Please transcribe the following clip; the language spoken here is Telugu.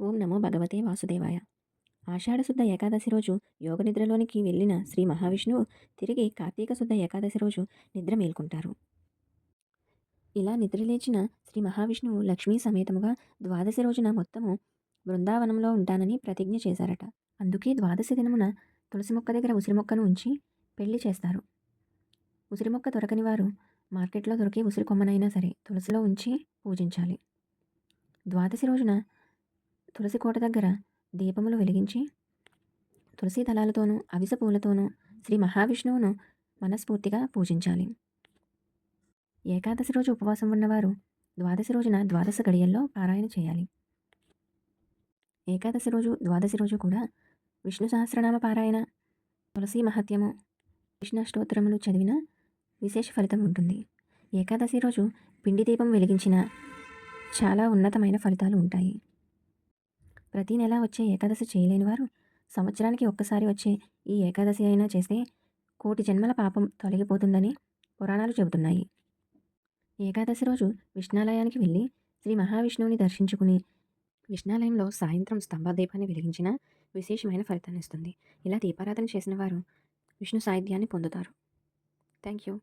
ఓం నమో భగవతే వాసుదేవాయ. ఆషాఢశుద్ధ ఏకాదశి రోజు యోగ నిద్రలోనికి వెళ్ళిన శ్రీ మహావిష్ణువు తిరిగి కార్తీక శుద్ధ ఏకాదశి రోజు నిద్ర మేల్కొంటారు. ఇలా నిద్రలేచిన శ్రీ మహావిష్ణువు లక్ష్మీ సమేతముగా ద్వాదశి రోజున మొత్తము బృందావనంలో ఉంటానని ప్రతిజ్ఞ చేశారట. అందుకే ద్వాదశి దినమున తులసి మొక్క దగ్గర ఉసిరి మొక్కను ఉంచి పెళ్ళి చేస్తారు. ఉసిరి మొక్క దొరకని వారు మార్కెట్లో దొరికే ఉసిరి కొమ్మనైనా సరే తులసిలో ఉంచి పూజించాలి. ద్వాదశి రోజున తులసి కోట దగ్గర దీపములు వెలిగించి తులసి దళాలతోనూ అవిస పూలతోనూ శ్రీ మహావిష్ణువును మనస్ఫూర్తిగా పూజించాలి. ఏకాదశి రోజు ఉపవాసం ఉన్నవారు ద్వాదశి రోజున ద్వాదశ గడియల్లో పారాయణ చేయాలి. ఏకాదశి రోజు ద్వాదశి రోజు కూడా విష్ణు సహస్రనామ పారాయణ తులసి మహత్యము విష్ణు చదివిన విశేష ఫలితం ఉంటుంది. ఏకాదశి రోజు పిండి దీపం వెలిగించిన చాలా ఉన్నతమైన ఫలితాలు ఉంటాయి. ప్రతి నెల వచ్చే ఏకాదశి చేయలేని వారు సంవత్సరానికి ఒక్కసారి వచ్చే ఈ ఏకాదశి అయినా చేస్తే కోటి జన్మల పాపం తొలగిపోతుందని పురాణాలు చెబుతున్నాయి. ఏకాదశి రోజు విష్ణాలయానికి వెళ్ళి శ్రీ మహావిష్ణువుని దర్శించుకుని విష్ణాలయంలో సాయంత్రం స్తంభ దీపాన్ని వెలిగించిన విశేషమైన ఫలితాన్ని ఇస్తుంది. ఇలా దీపారాధన చేసిన వారు విష్ణు సాహిత్యాన్ని పొందుతారు. Thank you.